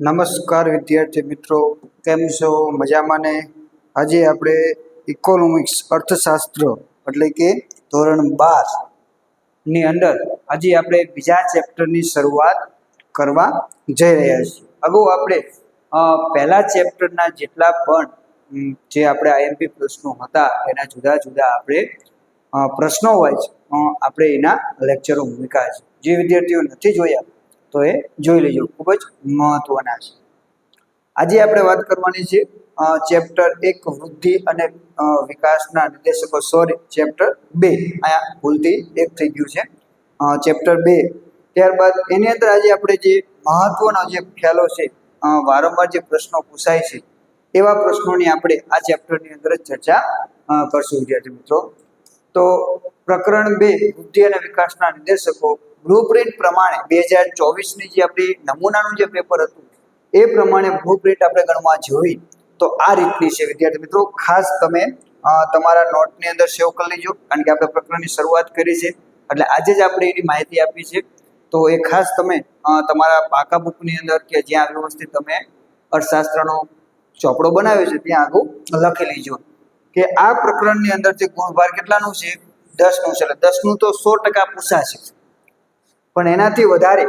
નમસ્કાર વિદ્યાર્થી મિત્રો, કેમ છો? મજામાં ને? આજે આપણે ઇકોનોમિક્સ અર્થશાસ્ત્ર એટલે કે ધોરણ બારની અંદર આજે આપણે બીજા ચેપ્ટરની શરૂઆત કરવા જઈ રહ્યા છીએ. અગાઉ આપણે પહેલા ચેપ્ટરના જેટલા પણ જે આપણે આઈએમપી પ્રશ્નો હતા, એના જુદા જુદા આપણે પ્રશ્નો હોય છે આપણે એના લેક્ચરો મૂક્યા છે. જે વિદ્યાર્થીઓ નથી જોયા તો એ જોઈ લેજો. ખૂબ જ મહત્વના છે. આજે આપણે વાત કરવાની છે ચેપ્ટર એક, વૃદ્ધિ અને વિકાસના નિર્દેશકો. સોરી ચેપ્ટર બે. અહીંયા ભૂલથી એક થઈ ગયું છે. ચેપ્ટર બે. ત્યારબાદ એની અંદર આજે આપણે જે મહત્વના જે ખ્યાલો છે વારંવાર જે પ્રશ્નો પૂછાય છે, એવા પ્રશ્નોની આપણે આ ચેપ્ટરની અંદર જ ચર્ચા કરશું વિદ્યાર્થી મિત્રો. તો પ્રકરણ બે, વૃદ્ધિ અને વિકાસના નિર્દેશકો. બ્લુપ્રિન્ટ પ્રમાણે બે હજાર ચોવીસની જે આપણી નમૂનાનું જે પેપર હતું, એ પ્રમાણે બ્લુપ્રિન્ટ આપણે ગણવા જોઈ, તો આ રીતની છે. વિદ્યાર્થી મિત્રો, ખાસ તમે તમારા નોટની અંદર સેવ કરી લેજો, કારણ કે આપણે પ્રકરણની શરૂઆત કરી છે. એટલે આજે જ આપણે એની માહિતી આપી છે. તો એ ખાસ તમે તમારા પાકા બુકની અંદર કે જ્યાં વ્યવસ્થિત તમે અર્થશાસ્ત્રનો ચોપડો બનાવ્યો છે, ત્યાં આગળ લખી લેજો. કે આ પ્રકરણની અંદર જે ગુણભાર કેટલાનું છે? દસનું છે. એટલે દસનું તો સો ટકા પૂછાશે. પણ એનાથી વધારે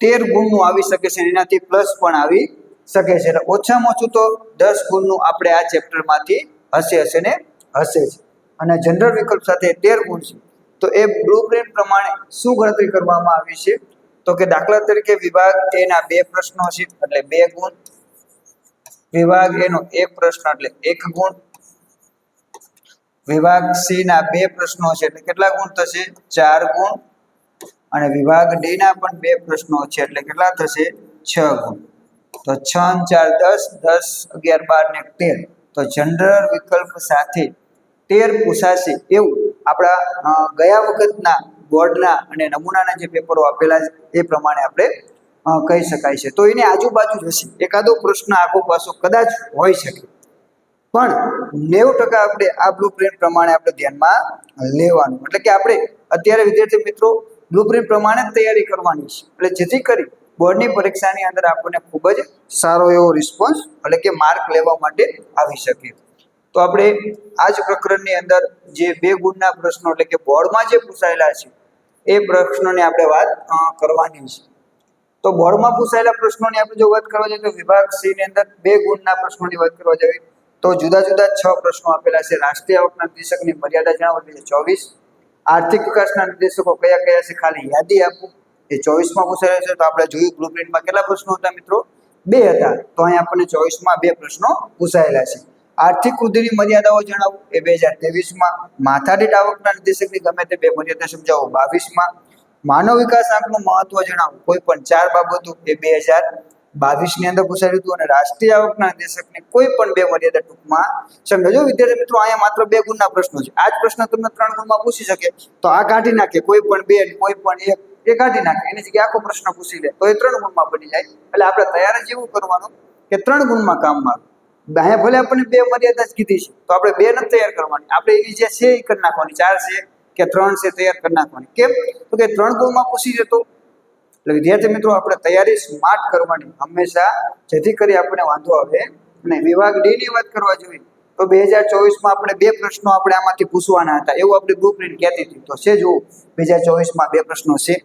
તેર ગુણનું આવી શકે છે એનાથી પ્લસ પણ આવી શકે છે. એટલે ઓછામાં ઓછું તો દસ ગુણનું આપણે આ ચેપ્ટરમાંથી હશે હશે ને? હશે જ. અને જનરલ વિકલ્પ સાથે તેર ગુણ છે. તો એ બ્લુપ્રિન્ટ પ્રમાણે શું ગણતરી કરવામાં આવી છે? તો કે દાખલા તરીકે વિભાગ એના બે પ્રશ્નો છે, એટલે બે ગુણ. વિભાગ એનો એક પ્રશ્ન, એટલે એક ગુણ. વિભાગ સી ના બે પ્રશ્નો છે, એટલે કેટલા ગુણ થશે? ચાર ગુણ. અને વિભાગ ડી ના પણ બે પ્રશ્નો છે, એટલે કેટલા થશે? છ ગુણ. તો છ ચાર દસ દસ અગિયાર બાર ને તેર. તો જનરલ વિકલ્પ સાથે તેર પૂછાશે એવું આપણા ગયા વખતના બોર્ડના અને નમૂનાના જે પેપરો આપેલા છે, એ પ્રમાણે આપણે કહી શકાય છે. તો એની આજુબાજુ જ હશે એકાદો પ્રશ્ન આખો પાસો કદાચ હોઈ શકે. પણ નેવું ટકા આપણે આ બ્લુપ્રિન્ટ પ્રમાણે આપણે ધ્યાનમાં લેવાનું. એટલે કે આપણે, અત્યારે વિદ્યાર્થી મિત્રો બ્લુપ્રિન્ટ પ્રમાણે તૈયારી કરવાની છે. એટલે જેથી કરી બોર્ડની પરીક્ષાની અંદર આપણને ખૂબ જ સારો એવો રિસ્પોન્સ એટલે કે માર્ક લેવા માટે આવી શકે. તો આપણે આ જ પ્રકરણની અંદર જે બે ગુણના પ્રશ્નો એટલે કે બોર્ડમાં જે પૂછાયેલા છે, એ પ્રશ્નોની આપણે વાત કરવાની છે. તો બોર્ડમાં પૂછાયેલા પ્રશ્નોની આપણે જો વાત કરવા જઈએ તો વિભાગ સી ની અંદર બે ગુણના પ્રશ્નોની વાત કરવા જઈએ તો જુદા જુદા છ પ્રશ્નો આપેલા છે. રાષ્ટ્રીય આવકના નિર્દેશકની મર્યાદા જણાવવાની છે ચોવીસ આર્થિક વિકાસના નિર્દેશકો કયા કયા છે, ખાલી યાદી આપું. એ ચોવીસમાં પૂછાયેલા છે, તો આપણે જોયું બ્લુપ્રિન્ટમાં કેટલા પ્રશ્નો હતા મિત્રો? બે હતા. તો અહીં આપણને ચોવીસમાં બે પ્રશ્નો પૂછાયેલા છે. આર્થિક વૃદ્ધિની મર્યાદાઓ જણાવો. એ બે હજાર ત્રેવીસમાં માથાદીઠ આવકના નિર્દેશકની ગમે તે બે મર્યાદા સમજાવો. બાવીસમાં માનવ વિકાસ આંકનું મહત્વ જણાવો. કોઈ પણ ચાર બાબતો એ બે હજાર બાવીસની અંદર પૂછાયું હતું અને રાષ્ટ્રીય આવકના નિર્દેશકને કોઈ પણ બે મર્યાદા ટૂંકમાં સમજો. વિદ્યાર્થી મિત્રો, અહીંયા માત્ર બે ગુણના પ્રશ્નો છે. આ જ પ્રશ્ન તમને ત્રણ ગુણમાં પૂછી શકે. તો આ કાઢી નાખે. કોઈ પણ બે કોઈ પણ એક, એ કાઢી નાખે. એની જગ્યાએ આખો પ્રશ્ન પૂછી લે. તો એ ત્રણ ગુણમાં બની જાય. એટલે આપણે તૈયાર જ એવું કરવાનું કે ત્રણ ગુણમાં કામમાં અહીંયા ભલે આપણને બે મર્યાદા જ કીધી છે. તો આપણે બે નથી તૈયાર કરવાની. આપણે એની જે છે એ કરી નાખવાની. ચાર છે કે ત્રણ છે તૈયાર કરી નાખવાની. કેમ? તો કે ત્રણ ગુણમાં પૂછી જતો એટલે વિદ્યાર્થી મિત્રો, આપણે તૈયારી સ્માર્ટ કરવાની હંમેશા જેથી કરી આપણને વાંધો આવે અને વિભાગ ડી ની વાત કરવા જોઈએ, તો બે હજાર ચોવીસમાં આપણે બે પ્રશ્નો આપણે આમાંથી પૂછવાના હતા. એવું આપણે બ્લુ પ્રિન્ટ કહેતી હતી. તો છે જુઓ, બે હજાર ચોવીસમાં બે પ્રશ્નો છે.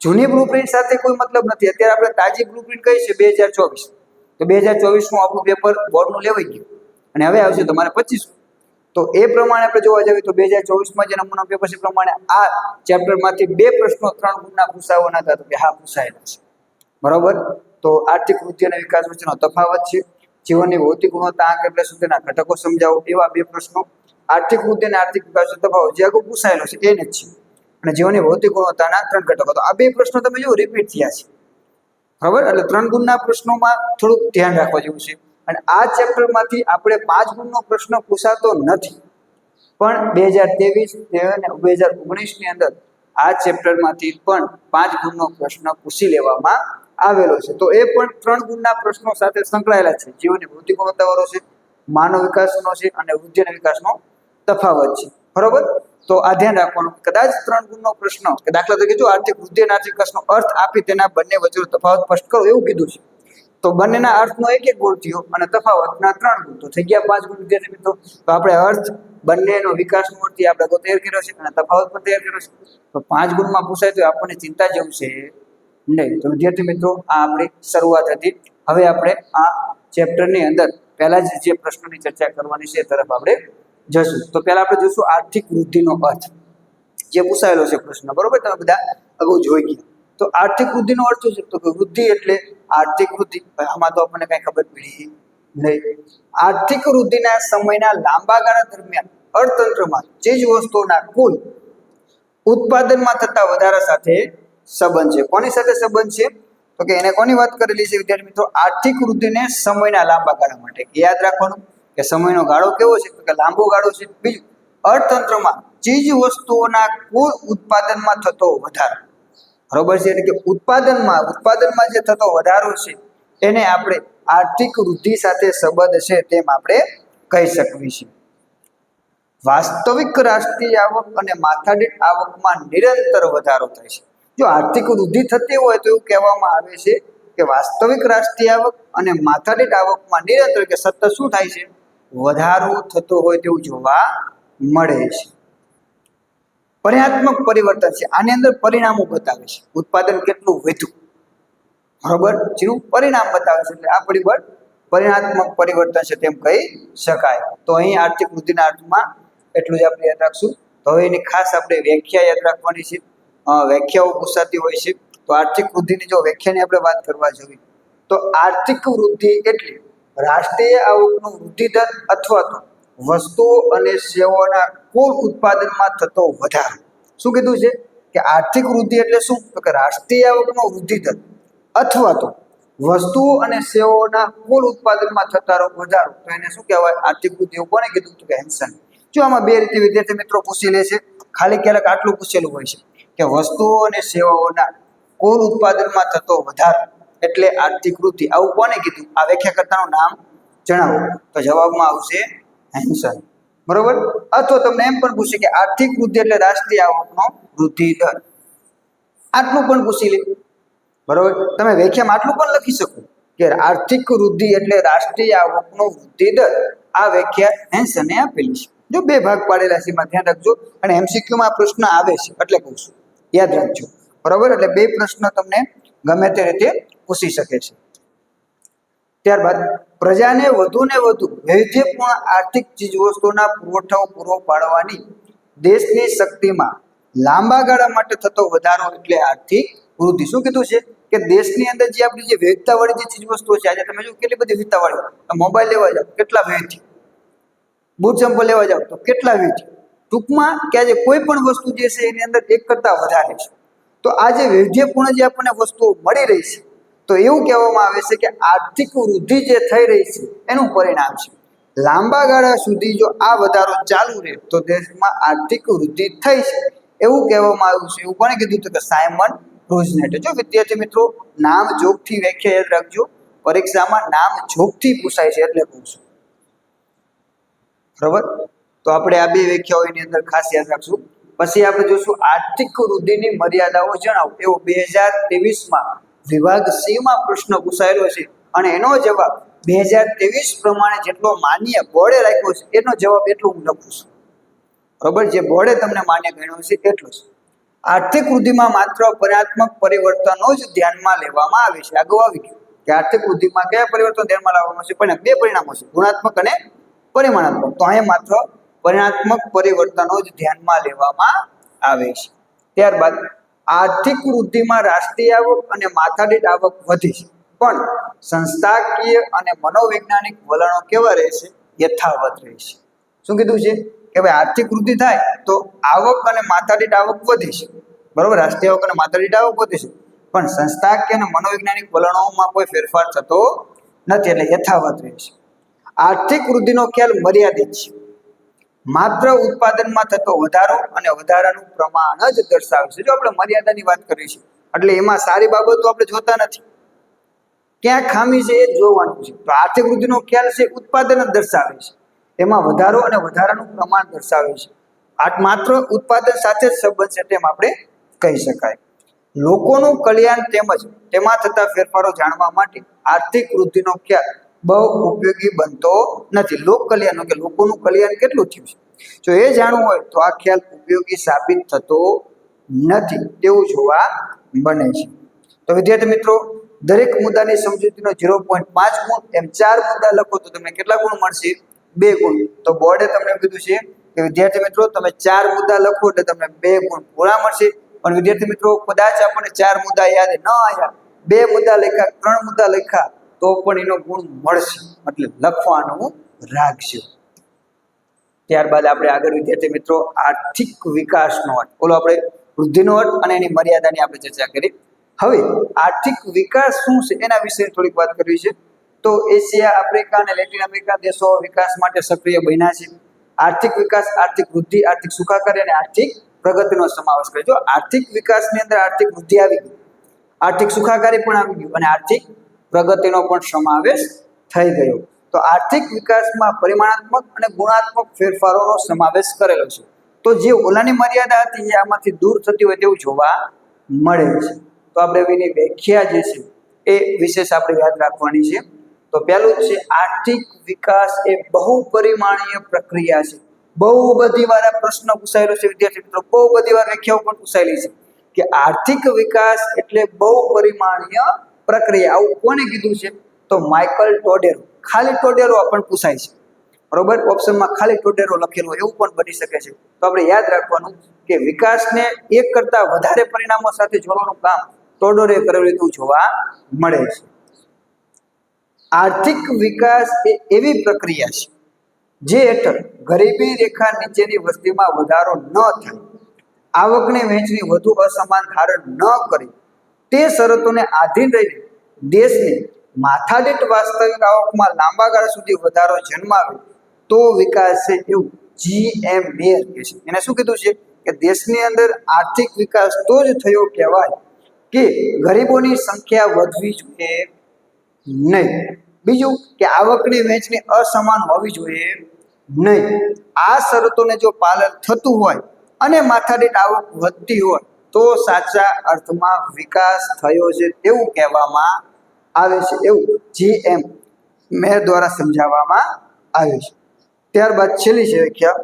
જૂની બ્લુપ્રિન્ટ સાથે કોઈ મતલબ નથી. અત્યારે આપણે તાજી બ્લુપ્રિન્ટ કઈ છે? બે હજાર ચોવીસ. તો બે હજાર ચોવીસનું આપણું પેપર બોર્ડનું લેવાઈ ગયું. અને હવે આવશે તમારે પચીસ તો એ પ્રમાણે આપણે જોવા જઈએ તો બે હજાર ચોવીસમાં જે નમૂના પેપર છે પ્રમાણે આ ચેપ્ટરમાંથી બે પ્રશ્નો ત્રણ ગુણના પૂછાવાના હતા તો કે હા પૂછાયેલા છે. બરોબર? તો આર્થિક વૃદ્ધિ અને વિકાસ વચ્ચેનો તફાવત છે. જીવનની ભૌતિક ગુણવત્તા આંક એટલે સુધીના ઘટકો સમજાવો. એવા બે પ્રશ્નો. આર્થિક વૃદ્ધિ અને આર્થિક વિકાસનો તફાવત. જે આગળ પૂછાયેલો છે એને જ છે. અને જીવનની ભૌતિક ગુણવત્તાના ત્રણ ઘટકો. તો આ બે પ્રશ્નો તમે જો રિપીટ થયા છે. બરાબર? એટલે ત્રણ ગુણના પ્રશ્નોમાં થોડુંક ધ્યાન રાખવા જેવું છે. અને આ ચેપ્ટરમાંથી આપણે પાંચ ગુણનો પ્રશ્ન પૂછાતો નથી. પણ બે હજાર ત્રેવીસ બે હજાર ઓગણીસની અંદર આ ચેપ્ટરમાંથી પણ પાંચ ગુણનો પ્રશ્ન પૂછી લેવામાં આવેલો છે. તો એ પણ ત્રણ ગુણના પ્રશ્નો સાથે સંકળાયેલા છે. જીવનની વૃદ્ધિ ગુણવત્તાવાળો છે, માનવ વિકાસનો છે અને વૃદ્ધિ અને વિકાસનો તફાવત છે. બરોબર? તો આ ધ્યાન રાખવાનું કદાચ ત્રણ ગુણનો પ્રશ્ન દાખલા તરીકે જો આર્થિક વૃદ્ધિ અને આર્થિક વિકાસનો અર્થ આપી તેના બંને વચ્ચેનો તફાવત સ્પષ્ટ કરો એવું કીધું છે. તો બંનેના અર્થનો એક એક ગુણ થયો અને તફાવતના ત્રણ ગુણ. તો થઈ ગયા પાંચ ગુણ વિદ્યાર્થી મિત્રો. તો આપણે અર્થ બંનેનો વિકાસનો અર્થ આપણે તૈયાર કર્યો છે અને તફાવત પણ તૈયાર કર્યો છે. તો પાંચ ગુણમાં પૂછાય તો આપણને ચિંતા જેવું છે નહીં. તો વિદ્યાર્થી મિત્રો, આ આપણી શરૂઆત હતી. હવે આપણે આ ચેપ્ટરની અંદર પહેલા જ જે પ્રશ્નોની ચર્ચા કરવાની છે એ તરફ આપણે જશું. તો પહેલા આપણે જોશું આર્થિક વૃદ્ધિનો અર્થ. જે પૂછાયેલો છે પ્રશ્ન. બરોબર? તમે બધા અગાઉ જોઈ ગયા. તો આર્થિક વૃદ્ધિનો અર્થ શું છે? તો કે વૃદ્ધિ એટલે આર્થિક વૃદ્ધિ. આમાં તો આપણને કઈ ખબર પડી નહીં. આર્થિક વૃદ્ધિના સમયના લાંબા ગાળા દરમિયાન અર્થતંત્રમાં ચીજ વસ્તુઓના કુલ ઉત્પાદનમાં થતા વધારા સાથે સંબંધ છે. કોની સાથે સંબંધ છે? તો કે એને કોની વાત કરેલી છે, વિદ્યાર્થી મિત્રો? આર્થિક વૃદ્ધિને સમયના લાંબા ગાળા માટે. યાદ રાખવાનું કે સમયનો ગાળો કેવો છે? તો કે લાંબો ગાળો છે. બીજું, અર્થતંત્રમાં ચીજ વસ્તુઓના કુલ ઉત્પાદનમાં થતો વધારો. બરોબર છે? એટલે કે ઉત્પાદનમાં ઉત્પાદનમાં જે થતો વધારો છે, એને આપણે આર્થિક વૃદ્ધિ સાથે સંબંધ છે તેમ આપણે કહી શકીએ છીએ વાસ્તવિક રાષ્ટ્રીય આવક અને માથાદીઠ આવકમાં નિરંતર વધારો થાય છે. જો આર્થિક વૃદ્ધિ થતી હોય તો એવું કહેવામાં આવે છે કે વાસ્તવિક રાષ્ટ્રીય આવક અને માથાદીઠ આવકમાં નિરંતર કે સતત શું થાય છે? વધારો થતો હોય તેવું જોવા મળે છે. પરિણાત્મક પરિવર્તન છે. આની અંદર પરિણામો બતાવે છે. ઉત્પાદન કેટલું વધ્યું? બરોબર? જેનું પરિણામ બતાવે છે. એટલે આ પરિબળ પરિણાત્મક પરિવર્તન છે તેમ કહી શકાય. તો અહીં આર્થિક વૃદ્ધિના અર્થમાં એટલું જ આપણે યાદ રાખશું. તો હવે એની ખાસ આપણે વ્યાખ્યા યાદ રાખવાની છે. વ્યાખ્યાઓ પૂછાતી હોય છે. તો આર્થિક વૃદ્ધિની જો વ્યાખ્યાની આપણે વાત કરવા જોઈએ, તો આર્થિક વૃદ્ધિ એટલે રાષ્ટ્રીય આવકનો વૃદ્ધિ દર અથવા તો વસ્તુઓ અને સેવાઓના કુલ ઉત્પાદનમાં થતો વધારો. શું કીધું છે? કે આર્થિક વૃદ્ધિ એટલે શું? તો કે રાષ્ટ્રીય આવકનો વૃદ્ધિ દર. અથવા તો વસ્તુઓ અને સેવાઓના કુલ ઉત્પાદનમાં થતા વધારો. તો એને શું કહેવાય? આર્થિક વૃદ્ધિ કોને કીધું? તો કે હેન્સન. જો આમાં બે રીતે વિદ્યાર્થી મિત્રો પૂછી લે છે. ખાલી ક્યારેક આટલું પૂછેલું હોય છે કે વસ્તુઓ અને સેવાઓના કુલ ઉત્પાદનમાં થતો વધારો એટલે આર્થિક વૃદ્ધિ. આવું કોને કીધું? આ વ્યાખ્યાકર્તાનું નામ જણાવો. તો જવાબમાં આવશે હેન્સન બરોબર? અથવા તમને એમ પણ પૂછે કે આર્થિક વૃદ્ધિ એટલે રાષ્ટ્રીય આવકનો વૃદ્ધિ દર. આટલું પણ પૂછી લે. બરોબર? તમે વ્યાખ્યામાં આટલું પણ લખી શકો કે આર્થિક વૃદ્ધિ એટલે રાષ્ટ્રીય આવકનો વૃદ્ધિ દર. આ વ્યાખ્યા હેન્સને આપેલી છે. જો બે ભાગ પાડેલા છે, એમાં ધ્યાન રાખજો. અને એમસીક્યુમાં પ્રશ્ન આવે છે, એટલે કહું છું યાદ રાખજો. બરોબર? એટલે બે પ્રશ્ન તમને ગમે તે રીતે પૂછી શકે છે. ત્યારબાદ પ્રજાને વધુ ને વધુ વૈવિધ્યપૂર્ણ આર્થિક ચીજવસ્તુઓના પુરવઠાઓ પૂરો પાડવાની દેશની શક્તિમાં લાંબા ગાળા માટે થતો વધારો એટલે આર્થિક વૃદ્ધિ. શું કીધું છે? કે દેશની અંદર જે આપણી જે વિવિધતાવાળી જે ચીજવસ્તુઓ છે, આજે તમે જો કેટલી બધી વિવિધતાવાળી મોબાઈલ લેવા જાઓ, કેટલા વિવિધ બૂટ ચંપલ લેવા જાઓ, તો કેટલા વિવિધ ટૂંકમાં કે આજે કોઈ પણ વસ્તુ જે છે, એની અંદર એક કરતાં વધારે છે. તો આ જે વૈવિધ્યપૂર્ણ જે આપણને વસ્તુઓ મળી રહી છે તો એવું કહેવામાં આવે છે કે આર્થિક વૃદ્ધિ જે થઈ રહી છે, એનું પરિણામ છે. લાંબા ગાળા સુધી જો આ વધારો ચાલુ રહે, તો દેશમાં આર્થિક વૃદ્ધિ થઈ છે એવું કહેવામાં આવ્યું છે. એવું કોણે કીધું હતું કે સાયમન રોઝનેટે. જો વિદ્યાર્થી મિત્રો, નામ જોગથી વ્યાખ્યા યાદ રાખજો. પરીક્ષામાં નામ જોગથી પૂછાય છે એટલે કહું છું બરાબર? તો આપણે આ બે વ્યાખ્યાઓ એની અંદર ખાસ યાદ રાખશું. પછી આપણે જોશું આર્થિક વૃદ્ધિની મર્યાદાઓ જણાવો. એવો બે હજાર ત્રેવીસમાં વિભાગ સી માં પ્રશ્ન છે અને એનો જવાબ બે હજાર ત્રેવીસ પ્રમાણે જેટલો માન્ય બોર્ડે રાખ્યો છે, એનો જવાબ એટલો હું લખું છું. બરોબર? જે બોર્ડે તમને માન્ય ગણ્યો છે એટલો છે આર્થિક વૃદ્ધિમાં માત્ર પરિણાત્મક પરિવર્તનો જ ધ્યાનમાં લેવામાં આવે છે. આગળ આવી ગયું કે આર્થિક વૃદ્ધિમાં કયા પરિવર્તન ધ્યાનમાં લાવવામાં છે? પણ બે પરિણામો છે. ગુણાત્મક અને પરિમાણાત્મક. તો અહીંયા માત્ર પરિણાત્મક પરિવર્તનો જ ધ્યાનમાં લેવામાં આવે છે. ત્યારબાદ આર્થિક વૃદ્ધિમાં રાષ્ટ્રીય આવક અને માથાદીઠ આવક વધી છે. પણ સંસ્થાકીય અને મનોવૈજ્ઞાનિક વલણો કેવા રહેશે? યથાવત રહેશે. શું કીધું છે? કે ભાઈ આર્થિક વૃદ્ધિ થાય તો આવક અને માથાદીઠ આવક વધી છે. બરોબર? રાષ્ટ્રીય આવક અને માથાદીઠ આવક વધી છે. પણ સંસ્થાકીય અને મનોવૈજ્ઞાનિક વલણોમાં કોઈ ફેરફાર થતો નથી, એટલે યથાવત રહેશે. આર્થિક વૃદ્ધિનો ખ્યાલ મર્યાદિત છે. માત્ર ઉત્પાદનમાં થતો વધારો અને વધારાનું પ્રમાણ જ દર્શાવે છે જો આપણે મર્યાદાની વાત કરીએ છીએ, એટલે એમાં સારી બાબતો આપણે જોતા નથી. ક્યાં ખામી છે એ જોવાનું છે. તો આર્થિક વૃદ્ધિનો ખ્યાલ છે ઉત્પાદન જ દર્શાવે છે. એમાં વધારો અને વધારાનું પ્રમાણ દર્શાવે છે. આ માત્ર ઉત્પાદન સાથે જ સંબંધ છે તેમ આપણે કહી શકાય. લોકોનું કલ્યાણ તેમજ તેમાં થતા ફેરફારો જાણવા માટે આર્થિક વૃદ્ધિનો ખ્યાલ બહુ ઉપયોગી બનતો નથી. લોક કલ્યાણનો કે લોકોનું કલ્યાણ કેટલું થયું છે? જો એ જાણવું હોય તો આ ખ્યાલ ઉપયોગી સાબિત થતો નથી તેવું જોવા બને છે. તો વિદ્યાર્થી મિત્રો, દરેક મુદ્દાની સમજૂતીનો ઝીરો પોઈન્ટ પાંચ ગુણ એમ ચાર મુદ્દા લખો તો તમને કેટલા ગુણ મળશે? બે ગુણ. તો બોર્ડે તમને કીધું છે કે વિદ્યાર્થી મિત્રો, તમે ચાર મુદ્દા લખો એટલે તમને બે ગુણ પૂરા મળશે. પણ વિદ્યાર્થી મિત્રો, કદાચ આપણને ચાર મુદ્દા યાદ ન આવ્યા. બે મુદ્દા લખ્યા, ત્રણ મુદ્દા લખ્યા તો પણ એનો ગુણ મળશે. એટલે લખવાનું રાખજો. ત્યારબાદ આપણે આગળ વિદ્યાર્થી મિત્રો, આર્થિક વિકાસનો અર્થ. બોલો આપણે, વૃદ્ધિનો અર્થ અને એની મર્યાદાની આપણે ચર્ચા કરી. હવે, આર્થિક વિકાસ શું છે? એના વિશે થોડીક વાત કરવી છે. તો એશિયા, આફ્રિકા અને લેટિન અમેરિકા દેશો વિકાસ માટે સક્રિય બન્યા છે. આર્થિક વિકાસ, આર્થિક વૃદ્ધિ, આર્થિક સુખાકારી અને આર્થિક પ્રગતિનો સમાવેશ કરે જો આર્થિક વિકાસની અંદર આર્થિક વૃદ્ધિ આવી ગઈ, આર્થિક સુખાકારી પણ આવી ગયું અને આર્થિક પ્રગતિનો પણ સમાવેશ થઈ ગયો. તો આર્થિક વિકાસમાં પરિમાણાત્મક અને ગુણાત્મક ફેરફારોનો સમાવેશ કરેલો છે. તો જે ઓલાની મર્યાદા હતી એ આમાંથી દૂર થતી હોય તેવું જોવા મળે છે. તો આપણે એની વ્યાખ્યા જે છે એ વિશેષ આપણે યાદ રાખવાની છે. તો પહેલું છે, આર્થિક વિકાસ એ બહુપરિમાણીય પ્રક્રિયા છે. બહુ બધી વાર પ્રશ્ન પૂછાયેલો છે વિદ્યાર્થી મિત્રો. બહુ બધી વાર વ્યાખ્યાઓ પણ પૂછાયેલી છે કે આર્થિક વિકાસ એટલે બહુપરિમાણીય પ્રક્રિયા આવું કોને કીધું છે? તો માઇકલ ટોડેરો. ખાલી ટોડેરો પણ પૂછાય છે. બરોબર? ઓપ્શનમાં ખાલી ટોડેરો લખેલો એવું પણ બની શકે છે. તો આપણે યાદ રાખવાનું કે વિકાસને એક કરતા વધારે પરિણામો સાથે જોડવાનું કામ ટોડોરે કરેલું જોવા મળે છે. આર્થિક વિકાસ એ એવી પ્રક્રિયા છે, જે હેઠળ ગરીબી રેખા નીચેની વસ્તીમાં વધારો ન થાય. આવકની વહેંચણી વધુ અસમાન ધારણ ન કરી. તે શરતોને આધીન રહીને દેશની માથાદીઠ વાસ્તવિક આવકમાં લાંબા ગાળા સુધી વધારો જન્માવે તો વિકાસ છે એવું જી એમ મેયર કહે છે. એને શું કીધું છે? કે દેશની અંદર આર્થિક વિકાસ તો જ થયો કહેવાય કે ગરીબોની સંખ્યા વધવી જોઈએ નહીં. બીજું કે આવકની વહેંચણી અસમાન હોવી જોઈએ નહીં. આ શરતોને જો પાલન થતું હોય અને માથાદીઠ આવક વધતી હોય તો સાચા અર્થમાં વિકાસ થયો છે એવું કહેવામાં આવે છે એવું જી એમ મેર દ્વારા સમજાવવામાં આવે છે. ત્યારબાદ છેલ્લી છે વ્યાખ્યા.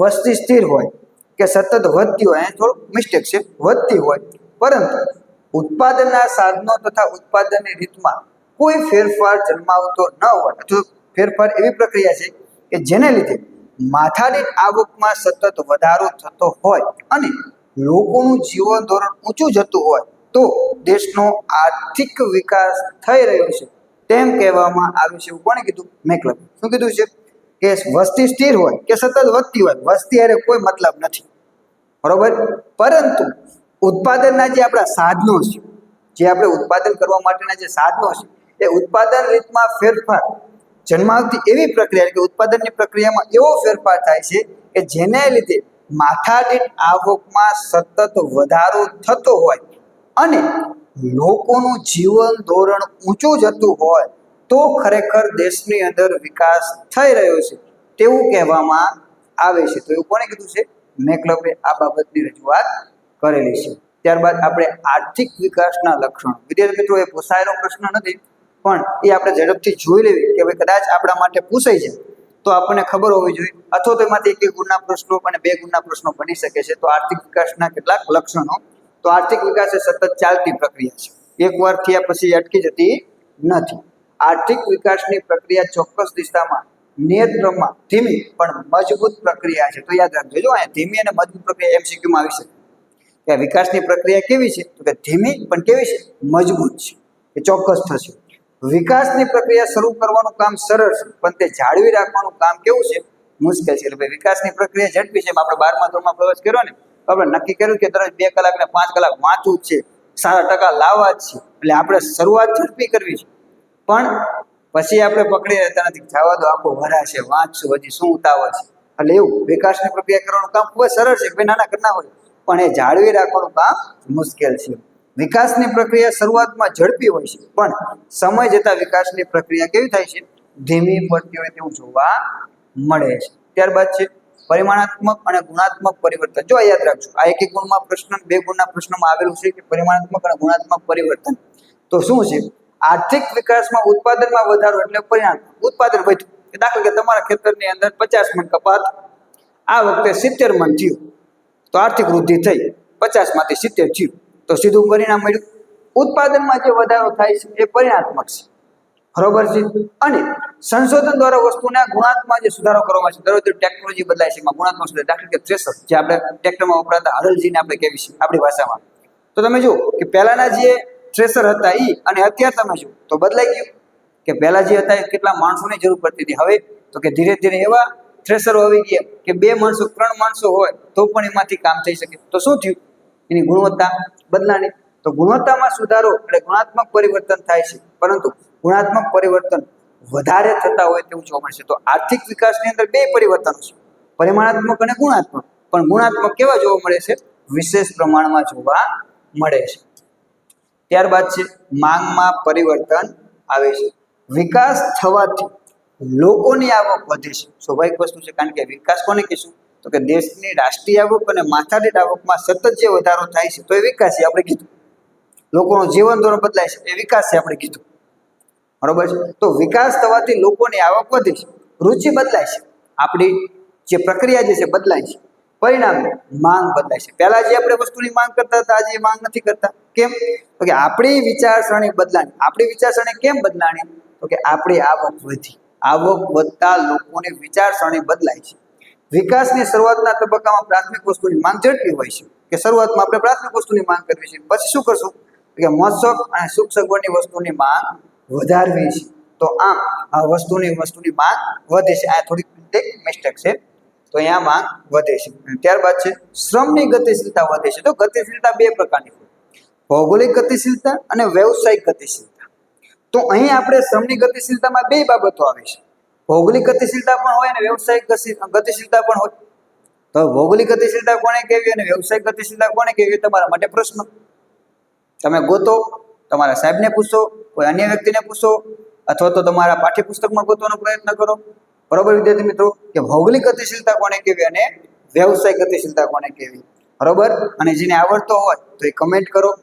વસ્તી સ્થિર હોય કે સતત વધતી હોય અહીંયા થોડુંક મિસ્ટેક છે, વધતી હોય. પરંતુ ઉત્પાદનના સાધનો તથા ઉત્પાદનની રીતમાં કોઈ ફેરફાર જન્માવતો ન હોય, અથવા ફેરફાર એવી પ્રક્રિયા છે કે જેને લીધે માથાદીઠ આવકમાં સતત વધારો થતો હોય અને લોકોનું જીવન ધોરણ ઊંચું જતું હોય તો દેશનો આર્થિક વિકાસ થઈ રહ્યો છે. તેમ કહેવામાં આવ્યું છે એવું કોણે કીધું? મેકલબ. શું કીધું છે? કે વસ્તી સ્થિર હોય કે સતત વધતી હોય, વસ્તી હારે કોઈ મતલબ નથી. બરોબર? પરંતુ ઉત્પાદનના જે આપણા સાધનો છે, જે આપણે ઉત્પાદન કરવા માટેના જે સાધનો છે, એ ઉત્પાદન રીતમાં ફેરફાર જન્માવતી એવી પ્રક્રિયા કે ઉત્પાદનની પ્રક્રિયામાં એવો ફેરફાર થાય છે કે જેને લીધે માથાદીઠ આવકમાં સતત વધારો થતો હોય અને લોકોનું જીવન ધોરણ ઊંચું જતું હોય તો ખરેખર દેશની અંદર વિકાસ થઈ રહ્યો છે તેવું કહેવામાં આવે છે. તો એવું કોણે કીધું છે? મેકલબે આ બાબતની રજૂઆત કરેલી છે. ત્યારબાદ આપણે આર્થિક વિકાસના લક્ષણો. વિદ્યાર્થી મિત્રો, એ પૂછાયેલો પ્રશ્ન નથી, પણ એ આપણે ઝડપથી જોઈ લેવી કે ભાઈ કદાચ આપણા માટે પૂછાઈ જાય. તો આપણને ખબર હોવી જોઈએ. અથવા તો એમાંથી એક એક ગુણના પ્રશ્નો અને બે ગુણના પ્રશ્નો બની શકે છે. તો આર્થિક વિકાસના કેટલાક લક્ષણો. તો આર્થિક વિકાસ એ સતત ચાલતી પ્રક્રિયા છે. એકવાર થયા પછી અટકી જતી નથી. આર્થિક વિકાસની પ્રક્રિયા ચોક્કસ દિશામાં નિયત ક્રમમાં ધીમી પણ મજબૂત પ્રક્રિયા છે. તો યાદ રાખજો. જો અહીંયા ધીમી અને મજબૂત પ્રક્રિયા એમસીક્યુમાં આવી શકે. કે વિકાસની પ્રક્રિયા કેવી છે? તો કે ધીમી પણ કેવી છે? મજબૂત છે. એ ચોક્કસ થશે. વિકાસની પ્રક્રિયા શરૂ કરવાનું કામ સરળ છે, પણ તે જાળવી રાખવાનું કામ કેવું છે? મુશ્કેલ છે. એટલે ભાઈ વિકાસની પ્રક્રિયા ઝડપી છે. આપણે બારમા ધોરણમાં પ્રવેશ કર્યો ને આપણે નક્કી કર્યું કે દરરોજ બે કલાક ને પાંચ કલાક વાંચવું છે. સારા ટકા લાવવા જ છે. એટલે આપણે શરૂઆત ઝડપી કરવી છે. પણ પછી આપણે પકડી રહેતા નથી. જવા દો, આખો વરાશે વાંચશું, હજી શું ઉતાવળ છે? એટલે એવું, વિકાસની પ્રક્રિયા કરવાનું કામ ખૂબ સરળ છે. ભાઈ નાના કરના હોય, પણ એ જાળવી રાખવાનું કામ મુશ્કેલ છે. વિકાસની પ્રક્રિયા શરૂઆતમાં ઝડપી હોય છે, પણ સમય જતાં વિકાસની પ્રક્રિયા કેવી થાય છે? ધીમી પડતી હોય તેવું જોવા મળે છે. ત્યારબાદ છે, પરિમાણાત્મક અને ગુણાત્મક પરિવર્તન. જો યાદ રાખજો, આ એક એક ગુણમાં પ્રશ્ન, બે ગુણના પ્રશ્નમાં આવેલું છે કે પરિમાણાત્મક અને ગુણાત્મક પરિવર્તન. તો શું છે? આર્થિક વિકાસમાં ઉત્પાદનમાં વધારો એટલે પરિણામ. ઉત્પાદન વધ્યું. કે દાખલા કે તમારા ખેતરની અંદર પચાસ મણ કપાત. આ વખતે સિત્તેર મણ થયું. તો આર્થિક વૃદ્ધિ થઈ. પચાસમાંથી સિત્તેર થયું. તો સીધું પરિણામ મળ્યું. ઉત્પાદનમાં જે વધારો થાય છે, એ પરિણાત્મક છે. બરોબર છે? અને સંશોધન દ્વારા વસ્તુના ગુણાત્મા જે સુધારો કરવામાં છે દરરોજ ટેકનોલોજી બદલાય છે, એમાં ગુણાત્મક સુધારો, દાખલા કે થ્રેસર જે આપણે ટ્રેક્ટરમાં વપરાતા હરલજીને આપણે કહેવી છે આપણી ભાષામાં. તો તમે જુઓ કે પહેલાના જે થ્રેસર હતા એ અને અત્યારે તમે જુઓ, તો બદલાઈ ગયું. કે પહેલા જે હતા એ કેટલા માણસોની જરૂર પડતી હતી. હવે તો કે ધીરે ધીરે એવા થ્રેસરો આવી ગયા કે બે માણસો, ત્રણ માણસો હોય, તો પણ એમાંથી કામ થઈ શકે. તો શું થયું? એની ગુણવત્તા બદલાણી તો ગુણવત્તામાં સુધારો એટલે ગુણાત્મક પરિવર્તન થાય છે. પરંતુ ગુણાત્મક પરિવર્તન વધારે થતા હોય તેવું જોવા મળશે તો આર્થિક વિકાસની અંદર બે પરિવર્તનો છે. પરિમાણાત્મક અને ગુણાત્મક. પણ ગુણાત્મક કેવા જોવા મળે છે? વિશેષ પ્રમાણમાં જોવા મળે છે. ત્યારબાદ છે, માંગમાં પરિવર્તન આવે છે. વિકાસ થવાથી લોકોની આવક વધે છે. સ્વાભાવિક વસ્તુ છે, કારણ કે વિકાસ કોને કહીશું? તો કે દેશની રાષ્ટ્રીય આવક અને માથાદીઠ આવકમાં સતત જે વધારો થાય છે, તો એ વિકાસ છે આપણે કીધું. લોકોનું જીવન ધોરણ બદલાય છે એ વિકાસ છે આપણે કીધું. બરોબર છે? તો વિકાસ થવાથી લોકોની આવક વધે છે, રુચિ બદલાય છે. આપણી જે પ્રક્રિયા જે છે, બદલાય છે. પરિણામે માંગ બદલાય છે. પહેલા જે આપણે વસ્તુની માંગ કરતા હતા, આજે માંગ નથી કરતા. કેમ? તો કે આપણી વિચારસરણી બદલાણી. આપણી વિચારસરણી કેમ બદલાણી? તો કે આપણી આવક વધી. આવક વધતા લોકોની વિચારસરણી બદલાય છે. વિકાસની શરૂઆતના તબક્કામાં પ્રાથમિક વસ્તુની માંગ ઝડપી હોય છે કે શરૂઆતમાં આપણે પ્રાથમિક વસ્તુની માંગ કરવી છે, પછી શું કરશું? કે મોસક અને સુખ સગવડની વસ્તુની માંગ વધારવી છે. તો આમ, આ વસ્તુની વસ્તુની માંગ વધે છે. આ થોડીક મિસ્ટેક છે. તો અહીંયા માંગ વધે છે. ત્યારબાદ છે, શ્રમની ગતિશીલતા વધે છે. તો ગતિશીલતા બે પ્રકારની હોય. ભૌગોલિક ગતિશીલતા અને વ્યવસાયિક ગતિશીલતા. તો અહીં આપણે શ્રમની ગતિશીલતામાં બે બાબતો આવે છે. ભૌગોલિક ગતિશીલતા પણ હોય અને વ્યવસાયિક ગતિશીલતા પણ હોય. તો ભૌગોલિક ગતિશીલતા કોને કહેવી અને વ્યવસાયિક ગતિશીલતા કોને કહેવી તમારા માટે પ્રશ્ન. તમે ગોતો, તમારા સાહેબને પૂછો, કોઈ અન્ય વ્યક્તિને પૂછો, અથવા તો તમારા પાઠ્યપુસ્તકમાં ગોતવાનો પ્રયત્ન કરો. બરોબર વિદ્યાર્થી મિત્રો? કે ભૌગોલિક ગતિશીલતા કોને કહેવી અને વ્યવસાયિક ગતિશીલતા કોને કહેવી? બરોબર? અને જેને આવડતો હોય તો એ કમેન્ટ કરો.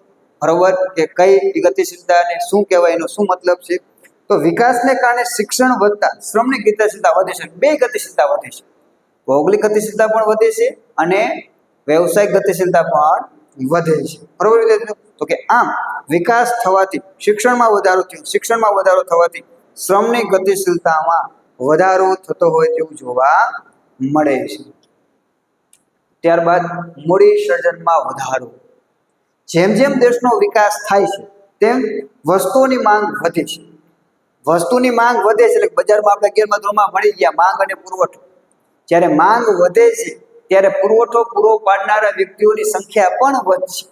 બરોબર? કે કઈ ગતિશીલતા અને શું કહેવાય એનો શું મતલબ છે? તો વિકાસને કારણે શિક્ષણ વધતા, શ્રમની ગતિશીલતા વધે છે, બે ગતિશીલતા વધે છે. ભૌગોલિક ગતિશીલતા પણ વધે છે અને વ્યવસાયિક ગતિશીલતા પણ વધે છે. બરોબર રીતે તો કે આમ, વિકાસ થવાથી, શિક્ષણમાં વધારો થયો, શિક્ષણમાં વધારો થવાથી શ્રમની ગતિશીલતામાં વધારો થતો હોય તેવું જોવા મળે છે. ત્યારબાદ મૂડી સર્જનમાં વધારો. જેમ જેમ દેશનો વિકાસ થાય છે, તેમ વસ્તુઓની માંગ વધે છે. વસ્તુની માંગ વધે છે એટલે બજારમાં આપણે ગેરમા ધોરણમાં મળી ગયા, માંગ અને પુરવઠો. જ્યારે માંગ વધે છે, ત્યારે પુરવઠો પૂરો પાડનારા વ્યક્તિઓની સંખ્યા પણ વધશે.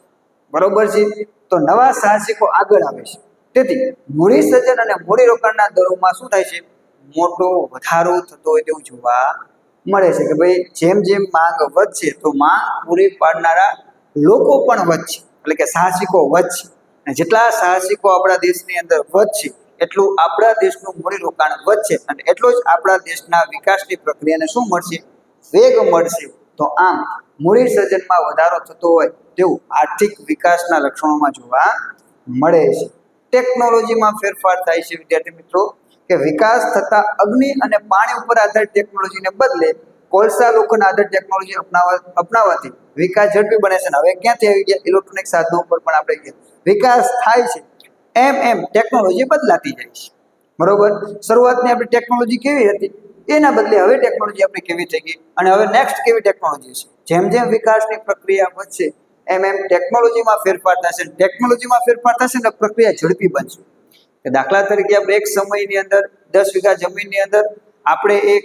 બરોબર છે? તો નવા સાહસિકો આગળ આવે છે. તેથી મૂડી સર્જન અને મૂડી રોકાણના દરોમાં શું થાય છે? મોટો વધારો થતો હોય તેવું જોવા મળે છે કે ભાઈ, જેમ જેમ માંગ વધશે, તો માંગ પૂરી પાડનારા લોકો પણ વધશે. એટલે કે સાહસિકો વધશે. અને જેટલા સાહસિકો આપણા દેશની અંદર વધશે એટલું આપણા દેશનું મૂડી રોકાણ વધશે અને એટલો જ આપણા દેશના વિકાસની પ્રક્રિયાને શું મળશે? વેગ મળશે. તો આમ મૂડી સર્જનમાં વધારો થતો હોય તેવું આર્થિક વિકાસના લક્ષણોમાં જોવા મળે છે. ટેકનોલોજીમાં ફેરફાર થાય છે, વિદ્યાર્થી મિત્રો. કે વિકાસ થતા અગ્નિ અને પાણી ઉપર આધારિત ટેકનોલોજીને બદલે કોલસા લોખંડ આધારિત ટેકનોલોજી અપનાવવા અપનાવવાથી વિકાસ ઝડપી બને છે. અને હવે ક્યાંથી આવી ગયા? ઇલેક્ટ્રોનિક સાધનો ઉપર પણ આપણે વિકાસ થાય છે. એમ એમ ટેકનોલોજી બદલાતી જાય છે. બરોબર? શરૂઆતની આપણી ટેકનોલોજી કેવી હતી? એના બદલે હવે ટેકનોલોજી આપણી કેવી થઈ ગઈ? અને હવે નેક્સ્ટ કેવી ટેકનોલોજી છે? જેમ જેમ વિકાસની પ્રક્રિયા વધશે, એમ એમ ટેકનોલોજીમાં ફેરફાર થશે. ટેકનોલોજીમાં ફેરફાર થશે ને પ્રક્રિયા ઝડપી બનશે. દાખલા તરીકે આપણે એક સમયની અંદર, દસ વીઘા જમીનની અંદર આપણે એક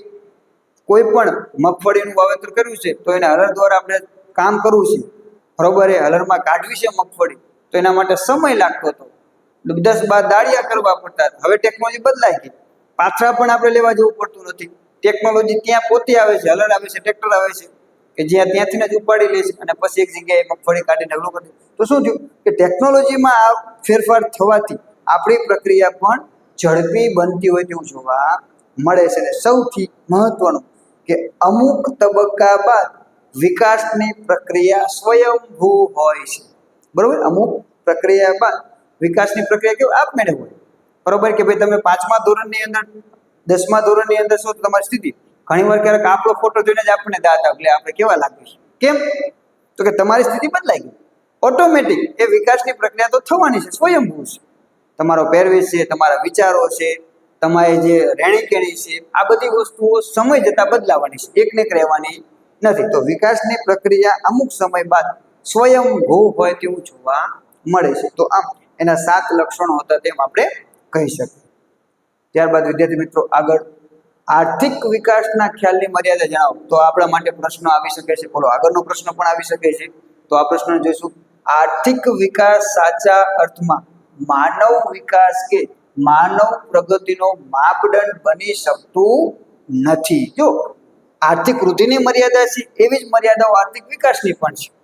કોઈ પણ મગફળીનું વાવેતર કર્યું છે, તો એને હલર દ્વારા આપણે કામ કરવું છે. બરોબર? એ હલરમાં કાઢવી છે મગફળી. તો એના માટે સમય લાગતો હતો. દસ બાર દાળિયા કરવા પડતા. હવે ટેકનોલોજી બદલાઈ ગઈ. પાથરા પણ આપણે લેવા જવું પડતું નથી. ટેકનોલોજી ત્યાં પોતે આવે છે હલર આવે છે ટ્રેક્ટર આવે છે, કે જ્યાં ત્યાંથી જ ઉપાડી લે છે અને પછી એક જગ્યાએ મગફળી કાઢીને હગલું કરી તો શું થયું? કે ટેકનોલોજીમાં આ ફેરફાર થવાથી આપણી પ્રક્રિયા પણ ઝડપી બનતી હોય તેવું જોવા મળે છે. અને સૌથી મહત્વનું કે અમુક તબક્કા બાદ વિકાસની પ્રક્રિયા સ્વયંભૂ હોય છે. બરોબર? અમુક પ્રક્રિયા બાદ વિકાસની પ્રક્રિયા કેવું આપમેળે હોય. બરોબર કે ભાઈ તમે પાંચમા ધોરણની અંદર, દસમા ધોરણની અંદર શું તમારી સ્થિતિ. ઘણી વાર ક્યારેક આપણો ફોટો જોઈને જ આપણને દાંત એટલે આપણે કેવા લાગ્યું છે? કેમ? તો કે તમારી સ્થિતિ બદલાઈ ગઈ. ઓટોમેટિક એ વિકાસની પ્રક્રિયા તો થવાની છે, સ્વયંભૂ છે. તમારો પહેરવેશ છે, તમારા વિચારો છે, તમારી જે રહેણીકેણી છે, આ બધી વસ્તુઓ સમય જતાં બદલાવાની છે. એકને એક રહેવાની નથી. તો વિકાસની પ્રક્રિયા અમુક સમય બાદ સ્વયંભૂ હોય તેવું જોવા મળે છે. તો આમ એના સાત લક્ષણો હતા તેમ આપણે કહી શકીએ. ત્યારબાદ વિદ્યાર્થી મિત્રો આગળ આર્થિક વિકાસના ખ્યાલની મર્યાદા જણાવો. તો આપણા માટે પ્રશ્ન આવી શકે છે. બોલો, આગળનો પ્રશ્ન પણ આવી શકે છે. તો આ પ્રશ્ન જોઈશું. આર્થિક વિકાસ સાચા અર્થમાં માનવ વિકાસ કે માનવ પ્રગતિનો માપદંડ બની શકતું નથી. જો, આર્થિક વૃદ્ધિની મર્યાદા છે, એવી જ મર્યાદાઓ આર્થિક વિકાસની પણ છે.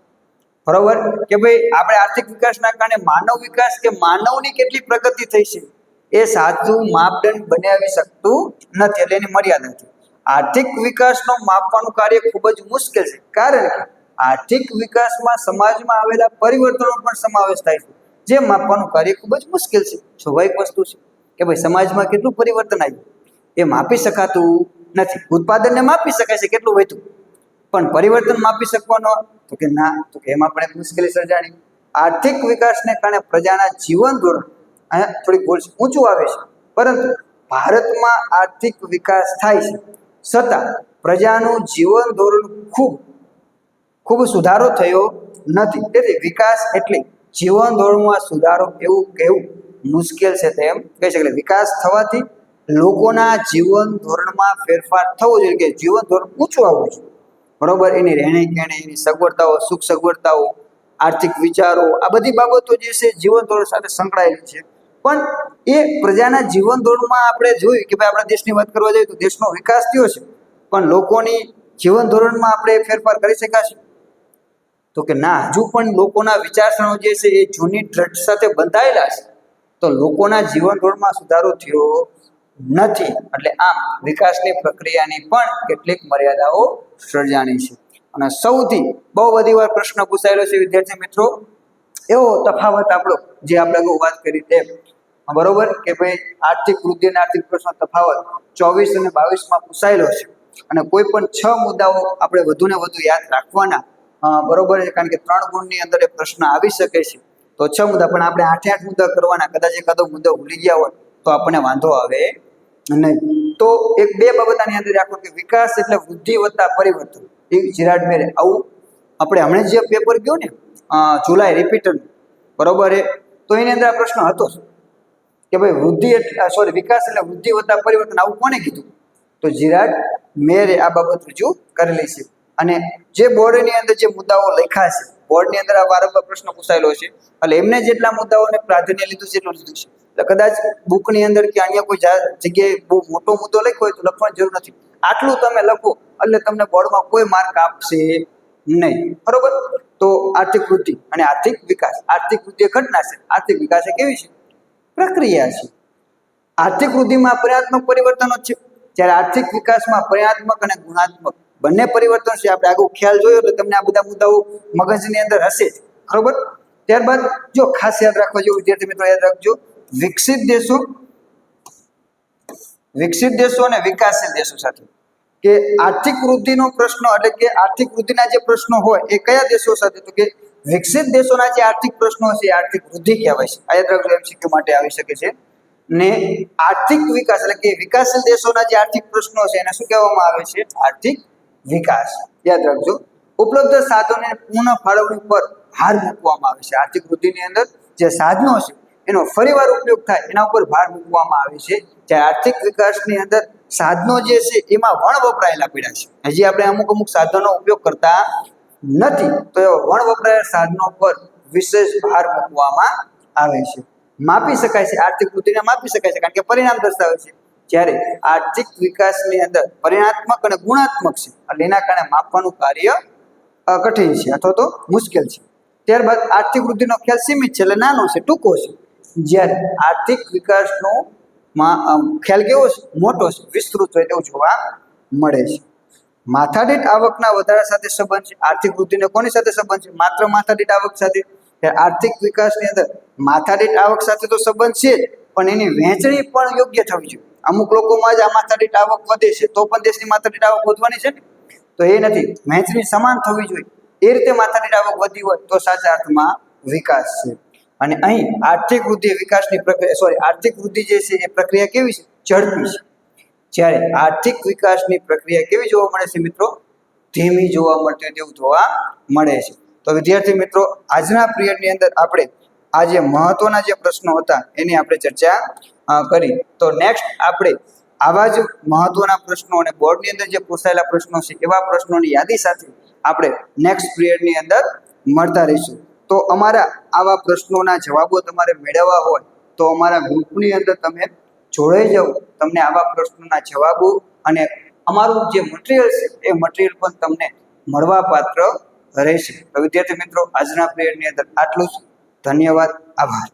બરોબર? કે ભાઈ આપણે આર્થિક વિકાસના કારણે માનવ વિકાસ કે માનવની કેટલી પ્રગતિ થઈ છે, એ સાચું માપદંડ બનાવી શકતું નથી એટલે એની મર્યાદા છે આર્થિક વિકાસનો માપવાનું કાર્ય ખૂબ જ મુશ્કેલ છે. કારણ કે આર્થિક વિકાસમાં સમાજમાં આવેલા પરિવર્તનો પણ સમાવેશ થાય છે. જે માપવાનું કાર્ય ખૂબ જ મુશ્કેલ છે, સ્વાભાવિક વસ્તુ છે. કે ભાઈ સમાજમાં કેટલું પરિવર્તન આવ્યું? એ માપી શકાતું નથી. ઉત્પાદનને માપી શકાય છે, કેટલું વધ્યું? પણ પરિવર્તન માપી શકવાનો તો કે ના, તો કે એમાં પણ એક મુશ્કેલી સર્જાણી. આર્થિક વિકાસને કારણે પ્રજાના જીવન ધોરણ અહીંયા થોડીક બોલ ઊંચું આવે છે. પરંતુ ભારતમાં આર્થિક વિકાસ થાય છે. છતાં પ્રજાનું જીવન ધોરણ ખૂબ ખૂબ સુધારો થયો નથી. તેથી વિકાસ એટલે જીવન ધોરણમાં સુધારો એવું કહેવું મુશ્કેલ છે તેમ કહી શકાય. વિકાસ થવાથી લોકોના જીવન ધોરણમાં ફેરફાર થવો જોઈએ. કે જીવન ધોરણ ઊંચું આવવું જોઈએ. બરોબર? એની રહેણી કહેણી, એની સગવડતાઓ, સુખ સગવડતાઓ, આર્થિક વિચારો, આ બધી બાબતો જે છે જીવન ધોરણ સાથે સંકળાયેલી છે. પણ એ પ્રજાના જીવન ધોરણમાં આપણે જોયું કે ભાઈ આપણા દેશની વાત કરવા જઈએ તો દેશનો વિકાસ થયો છે. પણ લોકોની જીવન ધોરણમાં આપણે ફેરફાર કરી શકાશે તો કે ના, હજુ પણ લોકોના વિચારસરણો જે છે એ જૂની દ્રઢ સાથે બંધાયેલા છે. તો લોકોના જીવન ધોરણમાં સુધારો થયો નથી. એટલે આમ વિકાસની પ્રક્રિયાની પણ કેટલીક મર્યાદાઓ સર્જાણી છે. અને સૌથી બહુ બધી વાર પ્રશ્ન પૂછાયેલો છે, વિદ્યાર્થી મિત્રો, એવો તફાવત આપણો જે આપણે અગાઉ વાત કરી તેમ. બરોબર? કે ભાઈ આર્થિક વૃદ્ધિ અને આર્થિક પ્રશ્ન તફાવત ચોવીસ અને બાવીસમાં પૂછાયેલો છે. અને કોઈ પણ છ મુદ્દાઓ આપણે વધુ ને વધુ યાદ રાખવાના. બરોબર છે? કારણ કે ત્રણ ગુણની અંદર એ પ્રશ્ન આવી શકે છે. તો છ મુદ્દા, પણ આપણે આઠે આઠ મુદ્દા કરવાના. કદાચ એકાદો મુદ્દો ભૂલી ગયા હોય તો આપણને વાંધો આવે નહીં તો એક બે બાબતની અંદર રાખો કે વિકાસ એટલે વૃદ્ધિ વત્તા પરિવર્તન. એ જીરાડ મેરે આવું આપણે હમણાં જે પેપર ગયો ને જુલાઈ રિપીટર બરોબર એ? તો એની અંદર આ પ્રશ્ન હતો કે ભાઈ વૃદ્ધિ એટલે સોરી વિકાસ એટલે વૃદ્ધિ વત્તા પરિવર્તન આવું કોને કીધું? તો જીરાડ મેરે આ બાબત રજૂ કરેલી છે. અને જે બોર્ડની અંદર જે મુદ્દાઓ લખ્યા છે બોર્ડની અંદર આ વારંવાર પ્રશ્ન પૂછાયેલો છે. એટલે એમને જેટલા મુદ્દાઓને પ્રાધાન્ય લીધું છે, એટલું લીધું છે. કદાચ બુકની અંદર કે અહીંયા કોઈ જગ્યાએ બહુ મોટો મુદ્દો લખ્યો હોય તો લખવાની જરૂર નથી. આટલું તમે લખો એટલે તમને બોર્ડમાં કોઈ માર્ક આપશે નહીં. બરોબર? તો આર્થિક વૃદ્ધિ અને આર્થિક વિકાસ. આર્થિક વૃદ્ધિ ઘટના છે. આર્થિક વિકાસ એ કેવી છે? પ્રક્રિયા છે. આર્થિક વૃદ્ધિમાં પરિણાત્મક પરિવર્તનો છે. જ્યારે આર્થિક વિકાસમાં પરિણાત્મક અને ગુણાત્મક બંને પરિવર્તન છે, આપણે આગળ ખ્યાલ જોયો એટલે તમને આ બધા મુદ્દાઓ મગજની અંદર હશે જ. બરોબર? ત્યારબાદ જો ખાસ યાદ રાખવા જેવું વિદ્યાર્થી મિત્રો યાદ રાખજો વિકસિત દેશો વિકસિત દેશો અને વિકાસશીલ દેશો સાથે. કે આર્થિક વૃદ્ધિનો પ્રશ્ન એટલે કે આર્થિક વૃદ્ધિના જે પ્રશ્નો હોય એ કયા દેશો સાથે? તો કે વિકસિત દેશોના જે આર્થિક પ્રશ્નો છે આર્થિક વૃદ્ધિ કહેવાય છે. આ એમસીક્યુ માટે આવી શકે છે. ને આર્થિક વિકાસ એટલે કે વિકાસશીલ દેશોના જે આર્થિક પ્રશ્નો છે એને શું કહેવામાં આવે છે? આર્થિક વિકાસ. યાદ રાખજો. ઉપલબ્ધ સાધનોને પૂર્ણ ફાળવણી પર ભાર મૂકવામાં આવે છે. આર્થિક વૃદ્ધિની અંદર જે સાધનો છે એનો ફરીવાર ઉપયોગ થાય, એના ઉપર ભાર મૂકવામાં આવે છે. જ્યારે આર્થિક વિકાસની અંદર સાધનો જે છે, એમાં વણ વપરાયેલા પીડા છે. હજી આપણે અમુક અમુક સાધનો ઉપયોગ કરતા નથી, તો એ વણ વપરાયેલા સાધનો પર વિશેષ ભાર મૂકવામાં આવે છે. માપી શકાય છે, આર્થિક વૃદ્ધિને માપી શકાય છે, કારણ કે પરિણામ દર્શાવે છે. જ્યારે આર્થિક વિકાસની અંદર પરિણાત્મક અને ગુણાત્મક છે, એટલે એના કારણે માપવાનું કાર્ય કઠિન છે, અથવા તો મુશ્કેલ છે. ત્યારબાદ આર્થિક વૃદ્ધિનો ખ્યાલ સીમિત છે, એટલે નાનો છે, ટૂંકો છે. જ્યારે આર્થિક વિકાસનો ખ્યાલ કેવો છે? મોટો છે, વિસ્તૃત હોય તેવું જોવા મળે છે. માથાદીઠ આવકના વધારા સાથે સંબંધ છે. આર્થિક વૃદ્ધિનો કોની સાથે સંબંધ છે? માત્ર માથાદીઠ આવક સાથે? આર્થિક વિકાસની અંદર માથાદીઠ આવક સાથે તો સંબંધ છે પણ એની વહેંચણી પણ યોગ્ય થવી જોઈએ. અમુક લોકોમાં જ આ માથાદીઠ આવક વધે છે. તો પણ દેશની માથાદીઠ આવક વધવાની છે તો એ નથી. વહેંચણી સમાન થવી જોઈએ. એ રીતે માથાદીઠ આવક વધી હોય તો સાચા અર્થમાં વિકાસ છે. અને અહીં આર્થિક વૃદ્ધિ વિકાસની પ્રક્રિયા સોરી આર્થિક વૃદ્ધિ જે છે એ પ્રક્રિયા કેવી છે? ઝડપી છે. જ્યારે આર્થિક વિકાસની પ્રક્રિયા કેવી જોવા મળે છે મિત્રો? ધીમી જોવા મળતી હોય તેવું જોવા મળે છે. તો વિદ્યાર્થી મિત્રો, આજના પિરિયડની અંદર આપણે આ જે મહત્વના જે પ્રશ્નો હતા એની આપણે ચર્ચા કરી. તો નેક્સ્ટ આપણે આવા જ મહત્વના પ્રશ્નો અને બોર્ડની અંદર જે પૂછાયેલા પ્રશ્નો છે એવા પ્રશ્નોની યાદી સાથે આપણે નેક્સ્ટ પિરિયડની અંદર મળતા રહીશું. તો અમારા આવા પ્રશ્નોના જવાબો તમારે મેળવવા હોય, તો અમારા ગ્રુપની અંદર તમે જોડાઈ જાઓ, તમને આવા પ્રશ્નોના જવાબો અને અમારું જે મટીરિયલ છે, એ મટીરિયલ પણ તમને મળવા પાત્ર રહેશે. તો વિદ્યાર્થી મિત્રો, આજના પીરિયડની અંદર આટલું જ. ધન્યવાદ, આભાર.